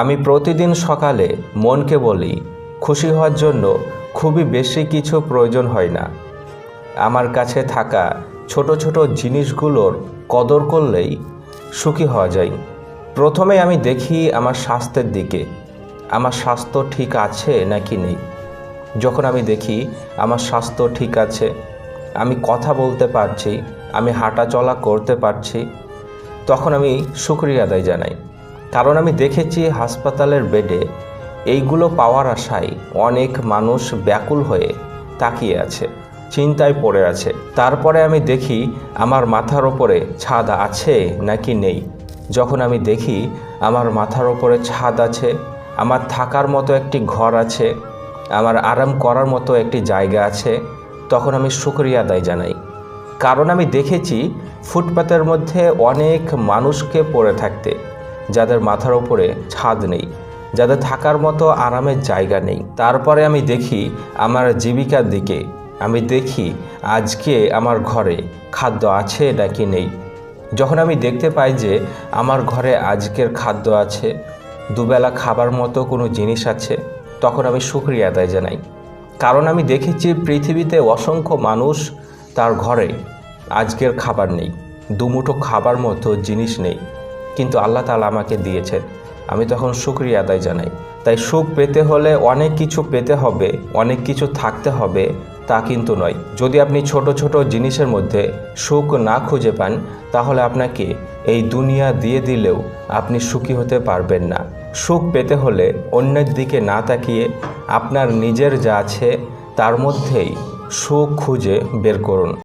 আমি প্রতিদিন সকালে মনকে বলি, খুশি হওয়ার জন্য খুবই বেশি কিছু প্রয়োজন হয় না। আমার কাছে থাকা ছোট ছোট জিনিসগুলোর কদর করলেই সুখী হওয়া যায়। প্রথমে আমি দেখি আমার স্বাস্থ্যের দিকে, আমার স্বাস্থ্য ঠিক আছে নাকি নেই। যখন আমি দেখি আমার স্বাস্থ্য ঠিক আছে, আমি কথা বলতে পারছি, আমি হাঁটা চলা করতে পারছি, তখন আমি শুক্রিয়া আদায় জানাই। কারণ আমি দেখেছি হাসপাতালের বেডে এইগুলো পাওয়ার আশায় অনেক মানুষ ব্যাকুল হয়ে তাকিয়ে আছে, চিন্তায় পড়ে আছে। তারপরে আমি দেখি আমার মাথার ওপরে ছাদ আছে নাকি নেই। যখন আমি দেখি আমার মাথার ওপরে ছাদ আছে, আমার থাকার মতো একটি ঘর আছে, আমার আরাম করার মতো একটি জায়গা আছে, তখন আমি শুক্রিয়া আদায় জানাই। কারণ আমি দেখেছি ফুটপাতের মধ্যে অনেক মানুষকে পড়ে থাকতে। যাদের মাথার ওপরে ছাদ নেই, যাদের থাকার মতো আরামের জায়গা নেই। তারপরে আমি দেখি আমার জীবিকার দিকে। আমি দেখি আজকে আমার ঘরে খাদ্য আছে নাকি নেই। যখন আমি দেখতে পাই যে আমার ঘরে আজকের খাদ্য আছে, দুবেলা খাবার মতো কোনো জিনিস আছে, তখন আমি শুক্রিয়া আদায় জানাই। কারণ আমি দেখেছি পৃথিবীতে অসংখ্য মানুষ তার ঘরে আজকের খাবার নেই, দুমুঠো খাবার মতো জিনিস নেই। কিন্তু আল্লাহ তালা আমাকে দিয়েছেন। আমি তখন শুক্রিয়া আদায় জানাই। তাই সুখ পেতে হলে অনেক কিছু পেতে হবে, অনেক কিছু থাকতে হবে, তা কিন্তু নয়। যদি আপনি ছোট ছোট জিনিসের মধ্যে সুখ না খুঁজে পান, তাহলে আপনাকে এই দুনিয়া দিয়ে দিলেও আপনি সুখী হতে পারবেন না। সুখ পেতে হলে অন্যের দিকে না তাকিয়ে আপনার নিজের যা আছে, তার মধ্যেই সুখ খুঁজে বের করুন।